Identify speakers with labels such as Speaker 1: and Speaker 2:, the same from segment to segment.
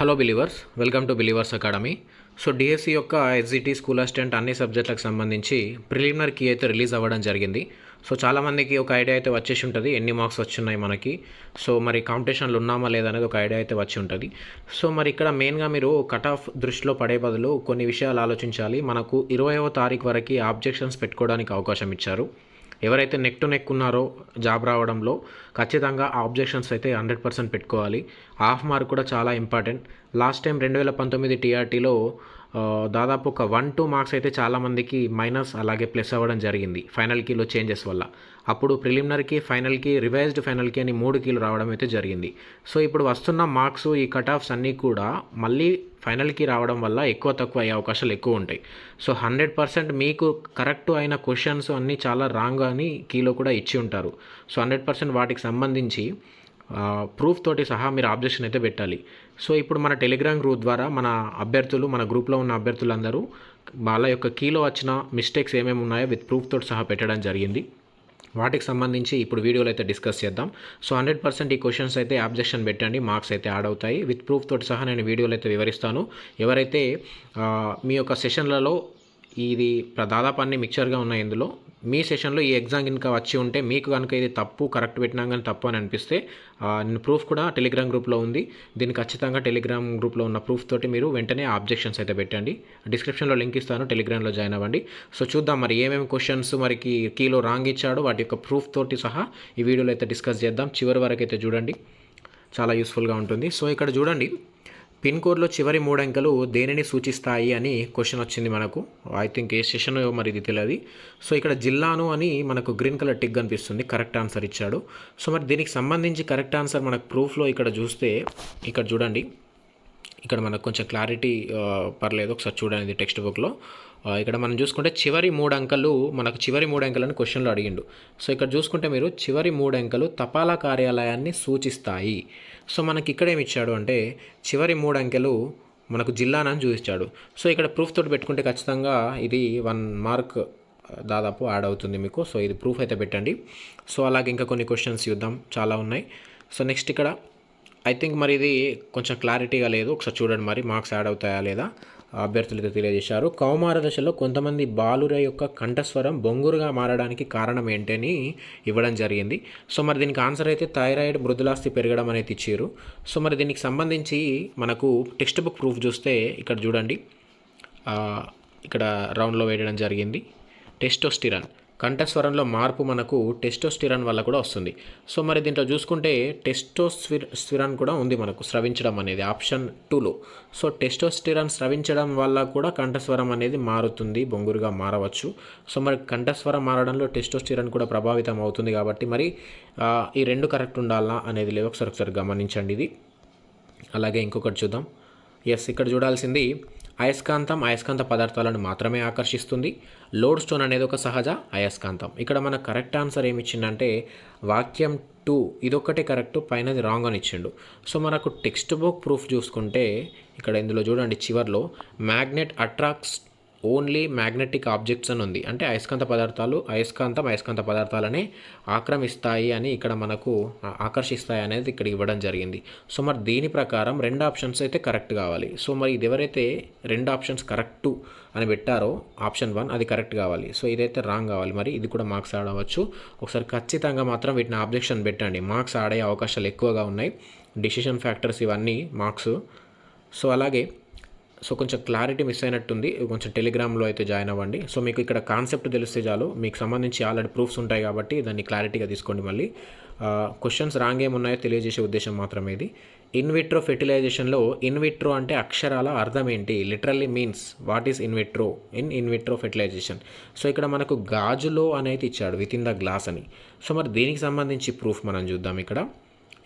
Speaker 1: Hello believers welcome to believers academy so DSC యొక్క SGT school assistant అన్ని సబ్జెక్టులకు సంబంధించి ప్రిలిమినర్ కీ అయితే రిలీజ్ అవ్వడం జరిగింది. సో చాలామందికి ఒక ఐడియా అయితే వచ్చేసి ఉంటుంది. ఎన్ని మార్క్స్ వచ్చున్నాయి మనకి? సో మరి కాంపిటీషన్లు ఉన్నామా లేదా అనేది ఒక ఐడియా అయితే వచ్చి ఉంటుంది. సో మరి ఇక్కడ మెయిన్గా మీరు కట్ ఆఫ్ దృష్టిలో పడే బదులు కొన్ని విషయాలు ఆలోచించాలి. మనకు ఇరవైవ తారీఖు వరకు ఆబ్జెక్షన్స్ పెట్టుకోవడానికి అవకాశం ఇచ్చారు. ఎవరైతే నెక్ టు నెక్ ఉన్నారో జాబ్ రావడంలో ఖచ్చితంగా ఆ ఆబ్జెక్షన్స్ అయితే హండ్రెడ్ పర్సెంట్ పెట్టుకోవాలి. హాఫ్ మార్క్ కూడా చాలా ఇంపార్టెంట్ లాస్ట్ టైం రెండు వేల పంతొమ్మిది టీఆర్టీలో దాదాపు ఒక వన్ టూ మార్క్స్ అయితే చాలామందికి మైనస్ అలాగే ప్లస్ అవ్వడం జరిగింది ఫైనల్ కీలో చేంజెస్ వల్ల. అప్పుడు ప్రిలిమినరీకి ఫైనల్కి రివైజ్డ్ ఫైనల్కి అని మూడు కీలు రావడం అయితే జరిగింది. సో ఇప్పుడు వస్తున్న మార్క్స్ ఈ కట్ ఆఫ్స్ అన్నీ కూడా మళ్ళీ ఫైనల్కి రావడం వల్ల ఎక్కువ తక్కువ అయ్యే అవకాశాలు ఎక్కువ ఉంటాయి. సో హండ్రెడ్ పర్సెంట్ మీకు కరెక్ట్ అయిన క్వశ్చన్స్ అన్నీ చాలా రాంగ్ అని కీలో కూడా ఇచ్చి ఉంటారు. సో హండ్రెడ్ పర్సెంట్ వాటికి సంబంధించి ప్రూఫ్ తోటి సహా మీరు ఆబ్జెక్షన్ అయితే పెట్టాలి. సో ఇప్పుడు మన టెలిగ్రామ్ గ్రూప్ ద్వారా మన అభ్యర్థులు మన గ్రూప్లో ఉన్న అభ్యర్థులందరూ వాళ్ళ యొక్క కీలో వచ్చిన మిస్టేక్స్ ఏమేమి ఉన్నాయో విత్ ప్రూఫ్ తోటి సహా పెట్టడం జరిగింది. వాటికి సంబంధించి ఇప్పుడు వీడియోలో అయితే డిస్కస్ చేద్దాం. సో హండ్రెడ్ పర్సెంట్ ఈ క్వశ్చన్స్ అయితే ఆబ్జెక్షన్ పెట్టండి. మార్క్స్ అయితే యాడ్ అవుతాయి. విత్ ప్రూఫ్ తోటి సహా నేను వీడియోలో అయితే వివరిస్తాను. ఎవరైతే మీ యొక్క సెషన్లలో ఇది దాదాపు అన్ని మిక్చర్గా ఉన్నాయి ఇందులో. మీ సెషన్లో ఈ ఎగ్జామ్ కనుక వచ్చి ఉంటే మీకు కనుక ఇది తప్పు కరెక్ట్ పెట్టినా కానీ తప్పు అని అనిపిస్తే నేను ప్రూఫ్ కూడా టెలిగ్రామ్ గ్రూప్లో ఉంది. దీన్ని ఖచ్చితంగా టెలిగ్రామ్ గ్రూప్లో ఉన్న ప్రూఫ్ తోటి మీరు వెంటనే ఆబ్జెక్షన్స్ అయితే పెట్టండి. డిస్క్రిప్షన్లో లింక్ ఇస్తాను టెలిగ్రామ్లో జాయిన్ అవ్వండి. సో చూద్దాం మరి ఏమేమి క్వశ్చన్స్ మరికి కీలో రాంగ్ ఇచ్చాడో వాటి యొక్క ప్రూఫ్ తోటి సహా ఈ వీడియోలో అయితే డిస్కస్ చేద్దాం. చివరి వరకు అయితే చూడండి. చాలా యూస్ఫుల్గా ఉంటుంది. సో ఇక్కడ చూడండి. పిన్ కోడ్లో చివరి మూడు అంకెలు దేనిని సూచిస్తాయి అని క్వశ్చన్ వచ్చింది మనకు. ఐ థింక్ ఏ సెషన్ మరి ఇది తెలియదు. సో ఇక్కడ జిల్లాను అని మనకు గ్రీన్ కలర్ టిక్ కనిపిస్తుంది. కరెక్ట్ ఆన్సర్ ఇచ్చాడు. సో మరి దీనికి సంబంధించి కరెక్ట్ ఆన్సర్ మనకు ప్రూఫ్లో ఇక్కడ చూస్తే ఇక్కడ చూడండి. ఇక్కడ మనకు కొంచెం క్లారిటీ పర్లేదు ఒకసారి చూడండి టెక్స్ట్ బుక్లో ఇక్కడ మనం చూసుకుంటే చివరి మూడు అంకెలు మనకు చివరి మూడు అంకెలను క్వశ్చన్లో అడిగిండు. సో ఇక్కడ చూసుకుంటే మీరు చివరి మూడు అంకెలు తపాలా కార్యాలయాన్ని సూచిస్తాయి. సో మనకి ఇక్కడ ఏమి ఇచ్చాడు అంటే చివరి మూడు అంకెలు మనకు జిల్లానని చూపించాడు. సో ఇక్కడ ప్రూఫ్ తోటి పెట్టుకుంటే ఖచ్చితంగా ఇది వన్ మార్క్ దాదాపు యాడ్ అవుతుంది మీకు. సో ఇది ప్రూఫ్ అయితే పెట్టండి. సో అలాగే ఇంకా కొన్ని క్వశ్చన్స్ చూద్దాం. చాలా ఉన్నాయి. సో నెక్స్ట్ ఇక్కడ ఐ థింక్ మరి ఇది కొంచెం క్లారిటీగా లేదు. ఒకసారి చూడండి మరి మార్క్స్ యాడ్ అవుతాయా లేదా? అభ్యర్థులకు తెలియజేశారు. కౌమార దశలో కొంతమంది బాలుర యొక్క కంఠస్వరం బొంగురుగా మారడానికి కారణం ఏంటని ఇవ్వడం జరిగింది. సో మరి దీనికి ఆన్సర్ అయితే థైరాయిడ్ మృదులాస్తి పెరగడం అనేది ఇచ్చారు. సో మరి దీనికి సంబంధించి మనకు టెక్స్ట్ బుక్ ప్రూఫ్ చూస్తే ఇక్కడ చూడండి. ఇక్కడ రౌండ్లో వేయడం జరిగింది. టెస్టోస్టిరాన్ కంఠస్వరంలో మార్పు మనకు టెస్టోస్టిరాన్ వల్ల కూడా వస్తుంది. సో మరి దీంట్లో చూసుకుంటే టెస్టోస్విర్ స్విరన్ కూడా ఉంది మనకు స్రవించడం అనేది ఆప్షన్ టూలో. సో టెస్టోస్టిరాన్ స్రవించడం వల్ల కూడా కంఠస్వరం అనేది మారుతుంది బొంగురుగా మారవచ్చు. సో మరి కంఠస్వరం మారడంలో టెస్టోస్టిరాన్ కూడా ప్రభావితం అవుతుంది కాబట్టి మరి ఈ రెండు కరెక్ట్ ఉండాలా అనేది లేదు. ఒకసారి ఒకసారి గమనించండి ఇది. అలాగే ఇంకొకటి చూద్దాం. ఎస్ ఇక్కడ చూడాల్సింది అయస్కాంతం అయస్కాంత పదార్థాలను మాత్రమే ఆకర్షిస్తుంది. లోడ్ స్టోన్ అనేది ఒక సహజ అయస్కాంతం. ఇక్కడ మన కరెక్ట్ ఆన్సర్ ఏమి ఇచ్చిందంటే వాక్యం టూ ఇదొక్కటే కరెక్ట్ పైనది రాంగ్ అని ఇచ్చిండు. సో మనకు టెక్స్ట్ బుక్ ప్రూఫ్ చూసుకుంటే ఇక్కడ ఇందులో చూడండి చివర్లో magnet attracts only magnetic objects అని ఉంది. అంటే అయస్కాంత పదార్థాలు అయస్కాంతం అయస్కాంత పదార్థాలనే ఆక్రమిస్తాయి అని ఇక్కడ మనకు ఆకర్షిస్తాయి అనేది ఇక్కడ ఇవ్వడం జరిగింది. సో మరి దీని ప్రకారం రెండు ఆప్షన్స్ అయితే కరెక్ట్ కావాలి. సో మరి ఇది ఎవరైతే రెండు ఆప్షన్స్ కరెక్టు అని పెట్టారో ఆప్షన్ వన్ అది కరెక్ట్ కావాలి. సో ఇదైతే రాంగ్ కావాలి. మరి ఇది కూడా మార్క్స్ ఆడవచ్చు ఒకసారి ఖచ్చితంగా మాత్రం వీటిని ఆబ్జెక్షన్ పెట్టండి. మార్క్స్ ఆడే అవకాశాలు ఎక్కువగా ఉన్నాయి. డిసిషన్ ఫ్యాక్టర్స్ ఇవన్నీ మార్క్స్. సో అలాగే సో కొంచెం క్లారిటీ మిస్ అయినట్టుంది. కొంచెం టెలిగ్రామ్లో అయితే జాయిన్ అవ్వండి. సో మీకు ఇక్కడ కాన్సెప్ట్ తెలిస్తే చాలు. మీకు సంబంధించి ఆల్రెడీ ప్రూఫ్స్ ఉంటాయి కాబట్టి దాన్ని క్లారిటీగా తీసుకోండి మళ్ళీ. క్వశ్చన్స్ రాంగ్ ఏమున్నాయో తెలియజేసే ఉద్దేశం మాత్రమే ఇది. ఇన్విట్రో ఫెర్టిలైజేషన్లో ఇన్విట్రో అంటే అక్షరాల అర్థం ఏంటి? Literally means what is in vitro in in vitro fertilization so ఇక్కడ మనకు గాజులో అనేది ఇచ్చాడు విత్ ఇన్ ద గ్లాస్ అని. సో మరి దీనికి సంబంధించి ప్రూఫ్ మనం చూద్దాం ఇక్కడ.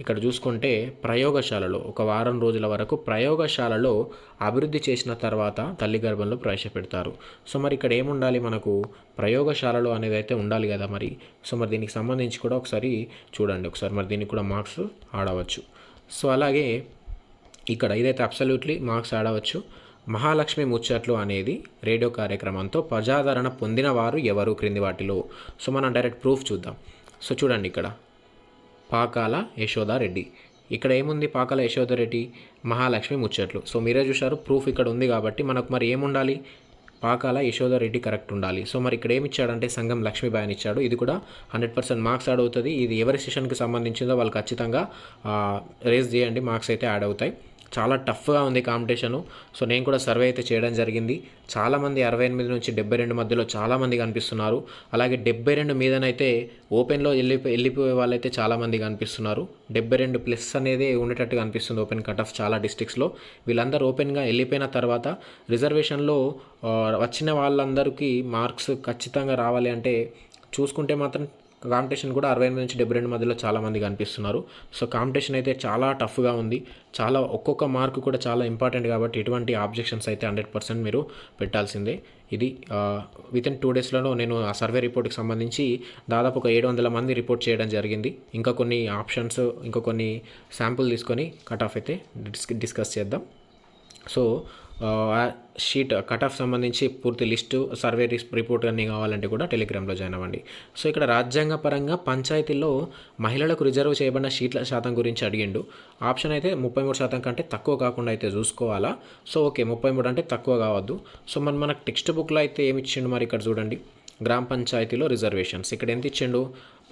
Speaker 1: ఇక్కడ చూసుకుంటే ప్రయోగశాలలో ఒక వారం రోజుల వరకు ప్రయోగశాలలో అభివృద్ధి చేసిన తర్వాత తల్లి గర్భంలో ప్రవేశపెడతారు సో మరి ఇక్కడ ఏముండాలి మనకు? ప్రయోగశాలలో అనేది అయితే ఉండాలి కదా మరి? సో మరి దీనికి సంబంధించి కూడా ఒకసారి చూడండి. ఒకసారి మరి దీనికి కూడా మార్క్స్ ఆడవచ్చు. సో అలాగే ఇక్కడ ఇదైతే అబ్సల్యూట్లీ మార్క్స్ ఆడవచ్చు. మహాలక్ష్మి ముచ్చట్లు అనేది రేడియో కార్యక్రమంతో ప్రజాదరణ పొందిన వారు ఎవరు క్రింది వాటిలో? సో మనం డైరెక్ట్ ప్రూఫ్ చూద్దాం. సో చూడండి ఇక్కడ. పాకాల యశోదారెడ్డి. ఇక్కడ ఏముంది పాకాల యశోదారెడ్డి? మహాలక్ష్మి ముచ్చట్లు. సో మీరే చూశారు ప్రూఫ్ ఇక్కడ ఉంది కాబట్టి మనకు మరి ఏముండాలి? పాకాల యశోదారెడ్డి కరెక్ట్ ఉండాలి. సో మరి ఇక్కడ ఏమి ఇచ్చాడంటే సంఘం లక్ష్మీబాయి అని ఇచ్చాడు ఇది కూడా హండ్రెడ్ పర్సెంట్ మార్క్స్ యాడ్ అవుతుంది. ఇది ఎవరి సెషన్కి సంబంధించిందో వాళ్ళు ఖచ్చితంగా రేస్ చేయండి. మార్క్స్ అయితే యాడ్ అవుతాయి. చాలా టఫ్గా ఉంది కాంపిటీషను. సో నేను కూడా సర్వే అయితే చేయడం జరిగింది. చాలామంది అరవై ఎనిమిది నుంచి డెబ్బై రెండు మధ్యలో చాలామంది కనిపిస్తున్నారు. అలాగే డెబ్బై రెండు మీదనైతే ఓపెన్లో వెళ్ళిపోయి వెళ్ళిపోయే వాళ్ళైతే చాలామంది కనిపిస్తున్నారు. డెబ్బై రెండు ప్లస్ అనేది ఉండేటట్టు కనిపిస్తుంది ఓపెన్ కట్ ఆఫ్ చాలా డిస్టిక్స్లో వీళ్ళందరూ ఓపెన్గా వెళ్ళిపోయిన తర్వాత రిజర్వేషన్లో వచ్చిన వాళ్ళందరికీ మార్క్స్ ఖచ్చితంగా రావాలి అంటే చూసుకుంటే మాత్రం కాంపిటీషన్ కూడా అరవై ఎనిమిది నుంచి డెబ్బై రెండు మధ్యలో చాలామంది కనిపిస్తున్నారు. సో కాంపిటీషన్ అయితే చాలా టఫ్గా ఉంది. చాలా ఒక్కొక్క మార్క్ కూడా చాలా ఇంపార్టెంట్ కాబట్టి ఎటువంటి ఆబ్జెక్షన్స్ అయితే హండ్రెడ్ పర్సెంట్ మీరు పెట్టాల్సిందే. ఇది విత్ ఇన్ టూ డేస్లో నేను ఆ సర్వే రిపోర్ట్కి సంబంధించి దాదాపు ఒక ఏడు వందల మంది రిపోర్ట్ చేయడం జరిగింది. ఇంకా కొన్ని ఆప్షన్స్ ఇంకా కొన్ని శాంపుల్ తీసుకొని కట్ ఆఫ్ అయితే డిస్కస్ చేద్దాం. సో షీట్ కట్ ఆఫ్ సంబంధించి పూర్తి లిస్టు సర్వే రిపోర్ట్ అన్నీ కావాలంటే కూడా టెలిగ్రామ్లో జాయిన్ అవ్వండి. సో ఇక్కడ రాజ్యాంగ పరంగా పంచాయతీల్లో మహిళలకు రిజర్వ్ చేయబడిన షీట్ల శాతం గురించి అడిగిండు. ఆప్షన్ అయితే ముప్పై మూడు శాతం కంటే తక్కువ కాకుండా అయితే చూసుకోవాలా? సో ఓకే ముప్పై మూడు అంటే తక్కువ కావద్దు. సో మన మనకు టెక్స్ట్ బుక్లో అయితే ఏమి ఇచ్చిండు మరి ఇక్కడ చూడండి. గ్రామ పంచాయతీలో రిజర్వేషన్స్. ఇక్కడ ఎంత ఇచ్చిండు?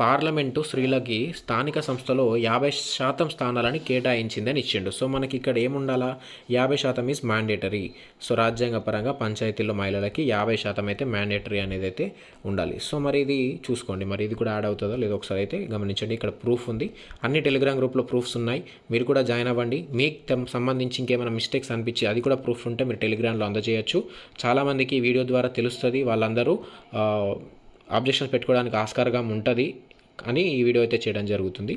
Speaker 1: పార్లమెంటు స్త్రీలకి స్థానిక సంస్థలో యాభై శాతం స్థానాలని కేటాయించిందని ఇచ్చిండు. సో మనకి ఇక్కడ ఏముండాలా? యాభై శాతం ఈజ్ మ్యాండేటరీ సో రాజ్యాంగ పరంగా పంచాయతీల్లో మహిళలకి యాభై శాతం అయితే మ్యాండేటరీ అనేది అయితే ఉండాలి. సో మరి ఇది చూసుకోండి. మరి ఇది కూడా యాడ్ అవుతుందో? లేదో ఒకసారి అయితే గమనించండి. ఇక్కడ ప్రూఫ్ ఉంది. అన్ని టెలిగ్రామ్ గ్రూప్లో ప్రూఫ్స్ ఉన్నాయి. మీరు కూడా జాయిన్ అవ్వండి. మీకు సంబంధించి ఇంకేమైనా మిస్టేక్స్ అనిపించి అది కూడా ప్రూఫ్ ఉంటే మీరు టెలిగ్రామ్లో అందజేయచ్చు. చాలామందికి ఈ వీడియో ద్వారా తెలుస్తుంది. వాళ్ళందరూ ఆబ్జెక్షన్స్ పెట్టుకోవడానికి ఆస్కారంగా ఉంటుంది. అని ఈ వీడియో అయితే చేయడం జరుగుతుంది.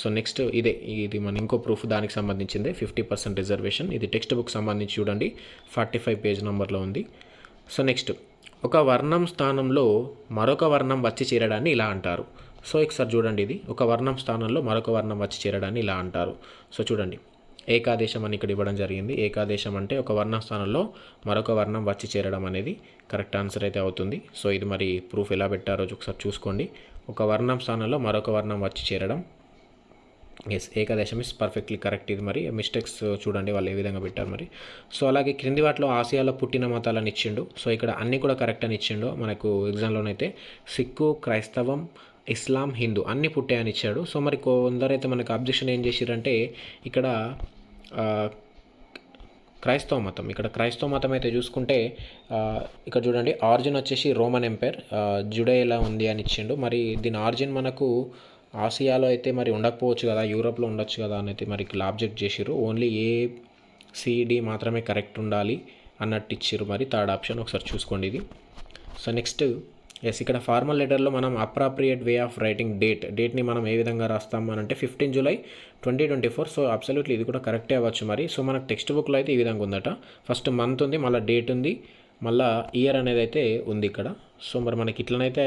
Speaker 1: సో నెక్స్ట్ ఇదే ఇది మన ఇంకో ప్రూఫ్ దానికి సంబంధించిందే ఫిఫ్టీ పర్సెంట్ రిజర్వేషన్ ఇది టెక్స్ట్ బుక్ సంబంధించి చూడండి ఫార్టీ ఫైవ్ పేజ్ నెంబర్లో ఉంది. సో నెక్స్ట్ ఒక వర్ణం స్థానంలో మరొక వర్ణం వచ్చి చేరడాన్ని ఇలా అంటారు. సో ఒకసారి చూడండి ఇది ఒక వర్ణం స్థానంలో మరొక వర్ణం వచ్చి చేరడాన్ని ఇలా అంటారు. సో చూడండి ఏకాదేశం అని ఇక్కడ ఇవ్వడం జరిగింది. ఏకాదేశం అంటే ఒక వర్ణ స్థానంలో మరొక వర్ణం వచ్చి చేరడం అనేది కరెక్ట్ ఆన్సర్ అయితే అవుతుంది. సో ఇది మరి ప్రూఫ్ ఎలా పెట్టారో ఒకసారి చూసుకోండి. ఒక వర్ణం స్థానంలో మరొక వర్ణం వచ్చి చేరడం. ఎస్ ఏకాదశం ఇస్ పర్ఫెక్ట్లీ కరెక్ట్ ఇది మరి మిస్టేక్స్ చూడండి వాళ్ళు ఏ విధంగా పెట్టారు మరి. సో అలాగే క్రింది వాటిలో ఆసియాలో పుట్టిన మతాలను ఇచ్చిండు. సో ఇక్కడ అన్నీ కూడా కరెక్ట్ అని ఇచ్చిండు. మనకు ఎగ్జామ్లోనైతే సిక్కు క్రైస్తవం ఇస్లాం హిందూ అన్నీ పుట్టాయని ఇచ్చాడు. సో మరి కొందరైతే మనకు అబ్జెక్షన్ ఏం చేసిరంటే ఇక్కడ క్రైస్తవ మతం ఇక్కడ క్రైస్తవ మతం అయితే చూసుకుంటే ఇక్కడ చూడండి ఆరిజిన్ వచ్చేసి రోమన్ ఎంపైర్ జుడేలా ఉంది అని ఇచ్చిండు. మరి దీని ఆరిజిన్ మనకు ఆసియాలో అయితే మరి ఉండకపోవచ్చు కదా యూరోప్లో ఉండొచ్చు కదా అని అయితే మరి ఇక్కడ ఆబ్జెక్ట్ చేసిర్రు. ఓన్లీ ఏ సిడి మాత్రమే కరెక్ట్ ఉండాలి అన్నట్టు ఇచ్చిర్రు. మరి థర్డ్ ఆప్షన్ ఒకసారి చూసుకోండి ఇది. సో నెక్స్ట్ ఎస్ ఇక్కడ ఫార్మల్ లెటర్లో మనం appropriate way of writing date డేట్ని మనం ఏ విధంగా రాస్తాం అని అంటే fifteen July twenty twenty four so absolutely ఇది కూడా కరెక్టే అవ్వచ్చు మరి. సో మనకు టెక్స్ట్ బుక్లో అయితే ఈ విధంగా ఉందట. ఫస్ట్ మంత్ ఉంది మళ్ళీ డేట్ ఉంది మళ్ళా ఇయర్ అనేది అయితే ఉంది ఇక్కడ. సో మరి మనకి ఇట్లనైతే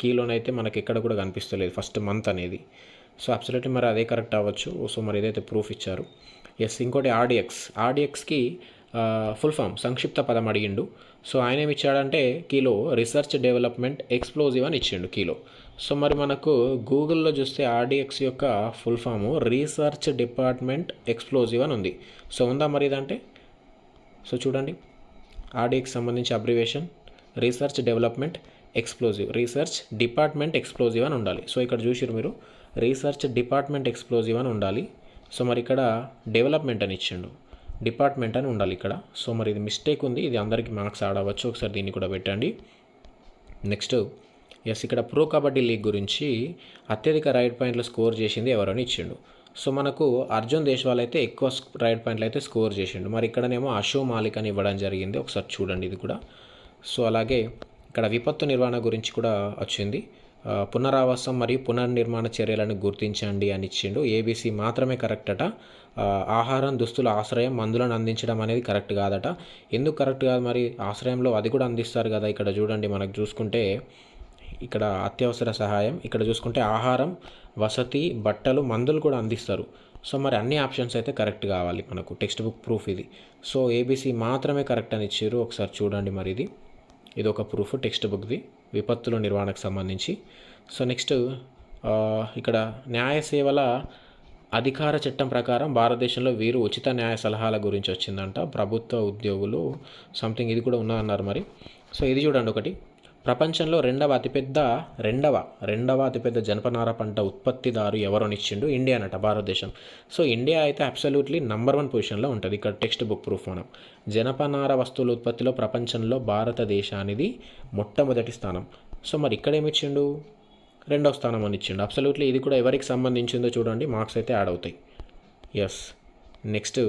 Speaker 1: కీలోనైతే మనకి ఎక్కడ కూడా కనిపిస్తలేదు ఫస్ట్ మంత్ అనేది. సో అబ్సల్యూట్లీ మరి అదే కరెక్ట్ అవ్వచ్చు. సో మరి ఏదైతే ప్రూఫ్ ఇచ్చారు. ఎస్ ఇంకోటి ఆర్డిఎక్స్ ఆర్డిఎక్స్కి ఫుల్ ఫామ్ సంక్షిప్త పదం అడిగిండు. సో ఆయన ఏమి ఇచ్చాడంటే కీలో రీసెర్చ్ డెవలప్మెంట్ ఎక్స్ప్లోజివ్ అని ఇచ్చిండు కీలో. సో మరి మనకు గూగుల్లో చూస్తే ఆర్డిఎక్స్ యొక్క full form research department explosive అని ఉంది. సో ఉందా మరి ఇదంటే? సో చూడండి. ఆర్డిఎక్స్ సంబంధించి abbreviation research development explosive research department explosive అని ఉండాలి. సో ఇక్కడ చూసిరు మీరు రీసెర్చ్ డిపార్ట్మెంట్ ఎక్స్ప్లోజివ్ అని ఉండాలి. సో మరి ఇక్కడ డెవలప్మెంట్ అని ఇచ్చిండు. డిపార్ట్మెంట్ అని ఉండాలి ఇక్కడ. సో మరి ఇది మిస్టేక్ ఉంది. ఇది అందరికీ మార్క్స్ ఆడవచ్చు ఒకసారి దీన్ని కూడా పెట్టండి. నెక్స్ట్ ఎస్ ఇక్కడ ప్రో కబడ్డీ లీగ్ గురించి అత్యధిక రైడ్ పాయింట్లు స్కోర్ చేసింది ఎవరని ఇచ్చిండు. సో మనకు అర్జున్ దేశ్వాల్ అయితే ఎక్కువ రైడ్ పాయింట్లు అయితే స్కోర్ చేసిండు. మరి ఇక్కడనేమో అశో మాలిక్ అని ఇవ్వడం జరిగింది. ఒకసారి చూడండి ఇది కూడా. సో అలాగే ఇక్కడ విపత్తు నిర్వహణ గురించి కూడా వచ్చింది. పునరావాసం మరియు పునర్నిర్మాణ చర్యలను గుర్తించండి అని ఇచ్చిండు. ఏబీసీ మాత్రమే కరెక్ట్ అట. ఆహారం దుస్తుల ఆశ్రయం మందులను అందించడం అనేది కరెక్ట్ కాదట. ఎందుకు కరెక్ట్ కాదు మరి? ఆశ్రయంలో అది కూడా అందిస్తారు కదా. ఇక్కడ చూడండి మనకు చూసుకుంటే ఇక్కడ అత్యవసర సహాయం ఇక్కడ చూసుకుంటే ఆహారం వసతి బట్టలు మందులు కూడా అందిస్తారు. సో మరి అన్ని ఆప్షన్స్ అయితే కరెక్ట్ కావాలి మనకు. టెక్స్ట్ బుక్ ప్రూఫ్ ఇది. సో ఏబీసీ మాత్రమే కరెక్ట్ అని ఇచ్చారు. ఒకసారి చూడండి మరి ఇది. ఇది ఒక ప్రూఫ్ టెక్స్ట్ బుక్ది విపత్తుల నిర్వహణకు సంబంధించి. సో నెక్స్ట్ ఇక్కడ న్యాయ సేవల అధికార చట్టం ప్రకారం భారతదేశంలో వీరు ఉచిత న్యాయ సలహాల గురించి వచ్చిందంట. ప్రభుత్వ ఉద్యోగులు సంథింగ్ ఇది కూడా ఉన్నదన్నారు మరి. సో ఇది చూడండి ఒకటి. ప్రపంచంలో రెండవ అతిపెద్ద రెండవ రెండవ అతిపెద్ద జనపనార పంట ఉత్పత్తిదారు ఎవరో నిచ్చిండు ఇండియా అనట భారతదేశం. సో ఇండియా అయితే అబ్సల్యూట్లీ నంబర్ వన్ పొజిషన్లో ఉంటుంది. ఇక్కడ టెక్స్ట్ బుక్ ప్రూఫ్ మనం. జనపనార వస్తువుల ఉత్పత్తిలో ప్రపంచంలో భారతదేశానిది మొట్టమొదటి స్థానం. సో మరి ఇక్కడ ఇచ్చిండు? రెండవ స్థానం అని ఇచ్చిండు. అబ్సల్యూట్లీ ఇది కూడా ఎవరికి సంబంధించిందో చూడండి. మార్క్స్ అయితే యాడ్ అవుతాయి. ఎస్ నెక్స్ట్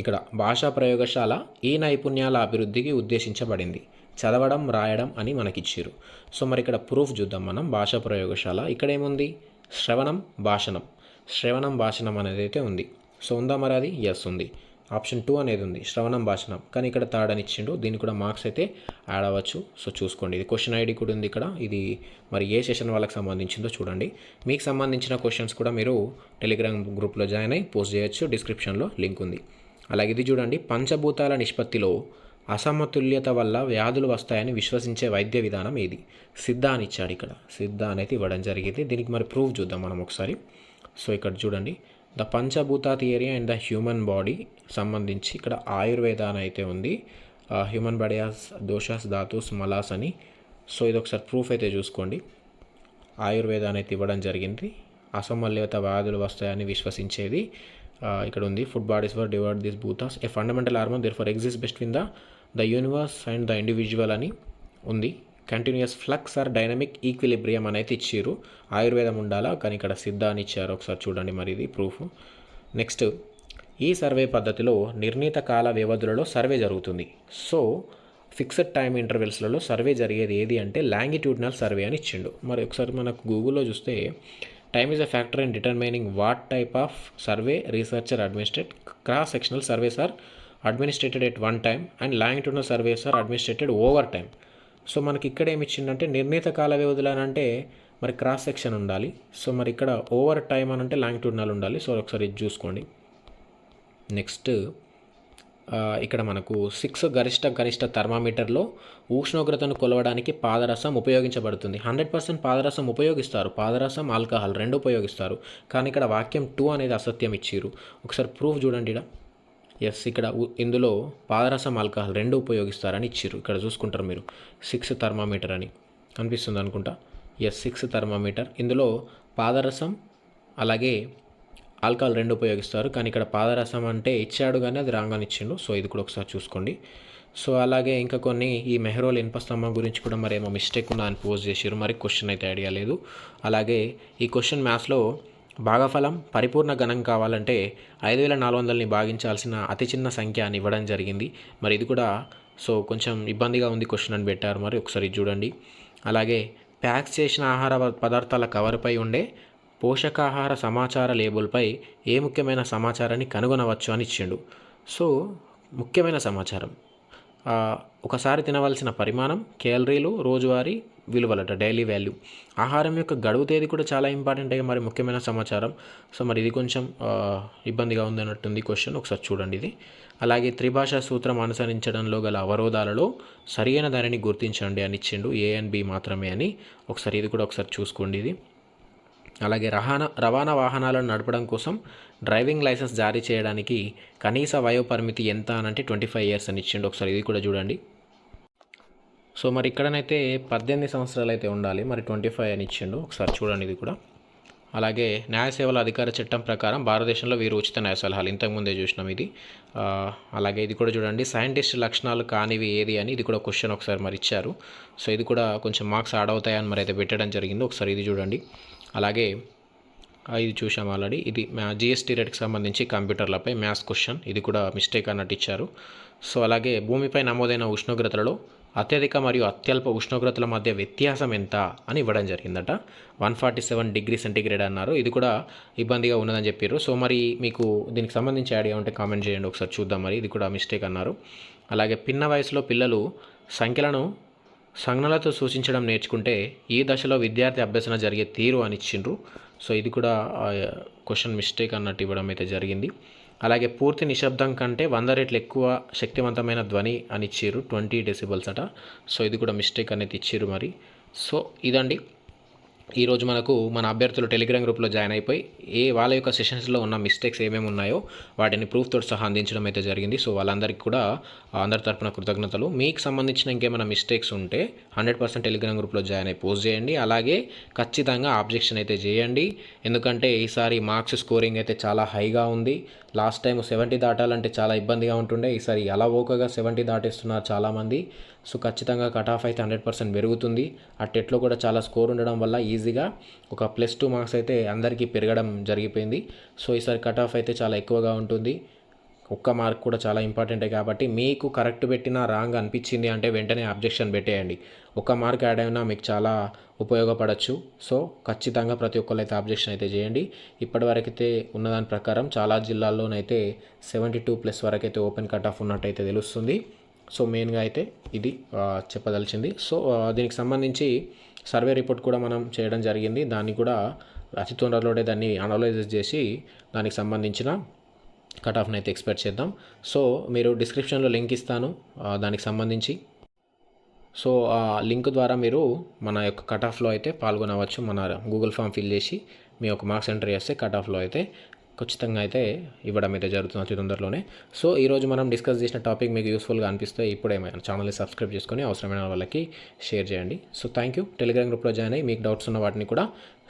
Speaker 1: ఇక్కడ భాషా ప్రయోగశాల ఈ నైపుణ్యాల అభివృద్ధికి ఉద్దేశించబడింది. చదవడం రాయడం అని మనకిచ్చారు. సో మరి ఇక్కడ ప్రూఫ్ చూద్దాం మనం. భాషా ప్రయోగశాల. ఇక్కడ ఏముంది శ్రవణం భాషణం. శ్రవణం భాషణం అనేది అయితే ఉంది. సో ఉందా మరి అది? ఎస్ ఉంది. ఆప్షన్ టూ అనేది ఉంది. శ్రవణం భాషణం. కానీ ఇక్కడ థర్డ్ అని ఇచ్చిండు దీనికి కూడా మార్క్స్ అయితే యాడ్ అవ్వచ్చు. సో చూసుకోండి. ఇది క్వశ్చన్ ఐడి కూడా ఉంది ఇక్కడ. ఇది మరి ఏ సెషన్ వాళ్ళకి సంబంధించిందో చూడండి. మీకు సంబంధించిన క్వశ్చన్స్ కూడా మీరు టెలిగ్రామ్ గ్రూప్లో జాయిన్ అయ్యి పోస్ట్ చేయొచ్చు. డిస్క్రిప్షన్లో లింక్ ఉంది. అలాగే ఇది చూడండి. పంచభూతాల నిష్పత్తిలో అసమతుల్యత వల్ల వ్యాధులు వస్తాయని విశ్వసించే వైద్య విధానం ఏది? సిద్ధ అని ఇచ్చాడు ఇక్కడ. సిద్ధ అనేది ఇవ్వడం జరిగింది. దీనికి మరి ప్రూఫ్ చూద్దాం మనం ఒకసారి. సో ఇక్కడ చూడండి. The panchabhuta theory and the human body సంబంధించి ఇక్కడ ఆయుర్వేద అని అయితే ఉంది. హ్యూమన్ బడియాస్ దోషాస్ ధాతుస్ మలాస్ అని. సో ఇది ఒకసారి ప్రూఫ్ అయితే చూసుకోండి. ఆయుర్వేద అనేది ఇవ్వడం జరిగింది. అసమల్యత వ్యాధులు వస్తాయని విశ్వసించేది. ఇక్కడ ఉంది. Food bodies were divide this bhutas a fundamental hormone there for exist best win the the universe and the individual అని ఉంది. Continuous flux or dynamic equilibrium అనేది ఇచ్చారు. ఆయుర్వేదం ఉండాలా? కానీ ఇక్కడ సిద్ధ అని ఇచ్చారు. ఒకసారి చూడండి మరి ఇది ప్రూఫ్ నెక్స్ట్ ఈ సర్వే పద్ధతిలో నిర్ణీత కాల వ్యవధులలో సర్వే జరుగుతుంది. సో ఫిక్స్డ్ టైం ఇంటర్వెల్స్లలో సర్వే జరిగేది ఏది అంటే లాంగిట్యూడ్నల్ సర్వే అని ఇచ్చిండు. మరి ఒకసారి మనకు గూగుల్లో చూస్తే time is a factor in determining what type of survey researcher administrate cross sectional surveys are administered at one time and longitudinal surveys are administered over time so మనకి ఇక్కడ ఏమి ఇచ్చిందంటే నిర్ణీత కాల వ్యవధులు అని అంటే మరి క్రాస్ సెక్షన్ ఉండాలి. సో మరి ఇక్కడ ఓవర్ టైం అని అంటే లాంగిట్యూడ్నల్ ఉండాలి. సో ఒకసారి ఇది చూసుకోండి. నెక్స్ట్ ఇక్కడ మనకు సిక్స్ గరిష్ట గరిష్ట థర్మామీటర్లో ఉష్ణోగ్రతను కొలవడానికి పాదరసం ఉపయోగించబడుతుంది. హండ్రెడ్ పర్సెంట్ పాదరసం ఉపయోగిస్తారు. పాదరసం ఆల్కహాల్ రెండు ఉపయోగిస్తారు. కానీ ఇక్కడ వాక్యం టూ అనేది అసత్యం ఇచ్చిర్రు. ఒకసారి ప్రూఫ్ చూడండి ఇక్కడ ఎస్ ఇక్కడ ఉ- ఇందులో పాదరసం ఆల్కహాల్ రెండు ఉపయోగిస్తారని ఇచ్చిర్రు. ఇక్కడ చూసుకుంటారు మీరు. సిక్స్ థర్మామీటర్ అని. అనిపిస్తుంది అనుకుంటా? ఎస్ సిక్స్ థర్మామీటర్ ఇందులో పాదరసం అలాగే ఆల్కహాల్ రెండు ఉపయోగిస్తారు కానీ ఇక్కడ పాదరసం అంటే ఇచ్చాడు కానీ అది రాంగ్ అని ఇచ్చిండు సో ఇది కూడా ఒకసారి చూసుకోండి. సో అలాగే ఇంకా కొన్ని ఈ మెహ్రోల్ ఇన్పస్తంభం గురించి కూడా మరి ఏమో మిస్టేక్ ఉందా అని పోజ్ చేసారు మరి క్వశ్చన్ అయితే ఐడియా లేదు. అలాగే ఈ క్వశ్చన్ మ్యాథ్స్లో భాగఫలం పరిపూర్ణ గణం కావాలంటే ఐదు వేల నాలుగు వందలని భాగించాల్సిన అతి చిన్న సంఖ్య అని ఇవ్వడం జరిగింది. మరి ఇది కూడా సో కొంచెం ఇబ్బందిగా ఉంది క్వశ్చన్ అని పెట్టారు. మరి ఒకసారి చూడండి. అలాగే ప్యాక్ చేసిన ఆహార పదార్థాల కవర్పై ఉండే పోషకాహార సమాచార లేబుల్పై ఏ ముఖ్యమైన సమాచారాన్ని కనుగొనవచ్చు అని ఇచ్చిండు. సో ముఖ్యమైన సమాచారం. ఒకసారి తినవలసిన పరిమాణం క్యాలరీలు రోజువారీ విలువలట డైలీ వాల్యూ. ఆహారం యొక్క గడువు తేదీ కూడా చాలా ఇంపార్టెంట్ మరి ముఖ్యమైన సమాచారం. సో మరి ఇది కొంచెం ఇబ్బందిగా ఉంది అన్నట్టుంది క్వశ్చన్. ఒకసారి చూడండి ఇది. అలాగే త్రిభాషా సూత్రం అనుసరించడంలో గల అవరోధాలలో సరియైన దానిని గుర్తించండి అని ఇచ్చిండు. ఏ అండ్ బి మాత్రమే అని. ఒకసారి ఇది కూడా ఒకసారి చూసుకోండి ఇది. అలాగే రవాణా రవాణా వాహనాలను నడపడం కోసం డ్రైవింగ్ లైసెన్స్ జారీ చేయడానికి కనీస వయో పరిమితి ఎంత అని ట్వంటీ ఫైవ్ ఇయర్స్ అని ఇచ్చిండు. ఒకసారి ఇది కూడా చూడండి. సో మరి ఇక్కడనైతే పద్దెనిమిది సంవత్సరాలు అయితే ఉండాలి. మరి ట్వంటీ ఫైవ్ అని ఇచ్చిండు. ఒకసారి చూడండి ఇది కూడా. అలాగే న్యాయ సేవల అధికార చట్టం ప్రకారం భారతదేశంలో వీరు ఉచిత న్యాయ సలహాలు. ఇంతకుముందే చూసినాం ఇది. అలాగే ఇది కూడా చూడండి. సైంటిస్ట్ లక్షణాలు కానివి ఏది అని ఇది కూడా క్వశ్చన్ ఒకసారి మరి ఇచ్చారు. సో ఇది కూడా కొంచెం మార్క్స్ యాడ్ అవుతాయని మరి అయితే పెట్టడం జరిగింది. ఒకసారి ఇది చూడండి. అలాగే ఇది చూసాం ఆల్రెడీ. ఇది జిఎస్టీ రేట్కి సంబంధించి కంప్యూటర్లపై మ్యాథ్స్ క్వశ్చన్ ఇది కూడా మిస్టేక్ అన్నట్టు ఇచ్చారు. సో అలాగే భూమిపై నమోదైన ఉష్ణోగ్రతలలో అత్యధిక మరియు అత్యల్ప ఉష్ణోగ్రతల మధ్య వ్యత్యాసం ఎంత అని ఇవ్వడం జరిగిందట. One forty seven degree centigrade అన్నారు. ఇది కూడా ఇబ్బందిగా ఉన్నదని చెప్పారు సో మరి మీకు దీనికి సంబంధించి ఐడియా ఉంటే కామెంట్ చేయండి. ఒకసారి చూద్దాం మరి. ఇది కూడా మిస్టేక్ అన్నారు. అలాగే పిన్న వయసులో పిల్లలు సంఖ్యలను సంజ్ఞలతో సూచించడం నేర్చుకుంటే ఈ దశలో విద్యార్థి అభ్యసన జరిగే తీరు అని ఇచ్చిండ్రు. సో ఇది కూడా క్వశ్చన్ మిస్టేక్ అన్నట్టు ఇవ్వడం అయితే జరిగింది. అలాగే పూర్తి నిశ్శబ్దం కంటే వంద రెట్లు ఎక్కువ శక్తివంతమైన ధ్వని అని ఇచ్చిర్రు ట్వంటీ డెసిబల్స్ అట. సో ఇది కూడా మిస్టేక్ అనేది ఇచ్చిర్రు మరి. సో ఇదండి. ఈరోజు మనకు మన అభ్యర్థులు టెలిగ్రామ్ గ్రూప్లో జాయిన్ అయిపోయి ఏ వాళ్ళ యొక్క సెషన్స్లో ఉన్న మిస్టేక్స్ ఏమేమి ఉన్నాయో వాటిని ప్రూఫ్తో సహా అందించడం అయితే జరిగింది. సో వాళ్ళందరికీ కూడా అందరి తరపున కృతజ్ఞతలు. మీకు సంబంధించిన ఇంకేమైనా మిస్టేక్స్ ఉంటే హండ్రెడ్ పర్సెంట్ టెలిగ్రామ్ గ్రూప్లో జాయిన్ అయి పోస్ట్ చేయండి. అలాగే ఖచ్చితంగా ఆబ్జెక్షన్ అయితే చేయండి. ఎందుకంటే ఈసారి మార్క్స్ స్కోరింగ్ అయితే చాలా హైగా ఉంది. లాస్ట్ టైం సెవెంటీ దాటాలంటే చాలా ఇబ్బందిగా ఉంటుండే. ఈసారి అలా ఓకగా సెవెంటీ దాటేస్తున్నారు చాలామంది. సో ఖచ్చితంగా కట్ ఆఫ్ అయితే హండ్రెడ్ పర్సెంట్ పెరుగుతుంది. ఆ టెట్లో కూడా చాలా స్కోర్ ఉండడం వల్ల ఈజీగా ఒక ప్లస్ టూ మార్క్స్ అయితే అందరికీ పెరగడం జరిగిపోయింది. సో ఈసారి కట్ ఆఫ్ అయితే చాలా ఎక్కువగా ఉంటుంది. ఒక్క మార్క్ కూడా చాలా ఇంపార్టెంటే కాబట్టి మీకు కరెక్ట్ పెట్టినా రాంగ్ అనిపించింది అంటే వెంటనే అబ్జెక్షన్ పెట్టేయండి. ఒక్క మార్క్ యాడ్ అయినా మీకు చాలా ఉపయోగపడచ్చు. సో ఖచ్చితంగా ప్రతి ఒక్కరు అయితే అబ్జెక్షన్ అయితే చేయండి. ఇప్పటివరకైతే ఉన్నదాని ప్రకారం చాలా జిల్లాల్లోనైతే సెవెంటీ టూ ప్లస్ వరకు అయితే ఓపెన్ కట్ ఆఫ్ ఉన్నట్టయితే తెలుస్తుంది. సో మెయిన్గా అయితే ఇది చెప్పదలిచింది. సో దీనికి సంబంధించి సర్వే రిపోర్ట్ కూడా మనం చేయడం జరిగింది. దాన్ని కూడా అతి తొందరలోనే దాన్ని అనలైజ్ చేసి దానికి సంబంధించిన కట్ ఆఫ్ని అయితే ఎక్స్పెక్ట్ చేద్దాం. సో మీరు డిస్క్రిప్షన్లో లింక్ ఇస్తాను దానికి సంబంధించి. సో ఆ లింక్ ద్వారా మీరు మన యొక్క కట్ ఆఫ్లో అయితే పాల్గొనవచ్చు. మన గూగుల్ ఫామ్ ఫిల్ చేసి మీ యొక్క మార్క్స్ ఎంటర్ చేస్తే కట్ ఆఫ్లో అయితే ఖచ్చితంగా అయితే ఇవ్వడం అయితే జరుగుతుంది అతి తొందరలోనే. సో ఈరోజు మనం డిస్కస్ చేసిన టాపిక్ మీకు యూస్ఫుల్గా అనిపిస్తే ఇప్పుడే మన ఛానల్ని సబ్స్క్రైబ్ చేసుకొని అవసరమైన వాళ్ళకి షేర్ చేయండి. So thank you. టెలిగ్రామ్ గ్రూప్లో జాయిన్ అయ్యి మీకు డౌట్స్ ఉన్న వాటిని కూడా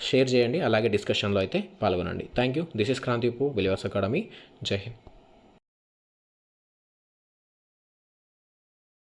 Speaker 1: షేర్ చేయండి. అలాగే డిస్కషన్లో అయితే పాల్గొనండి. Thank you. దిస్ ఇస్ క్రాంతిపు విలివర్స్ అకాడమీ. జై హింద్.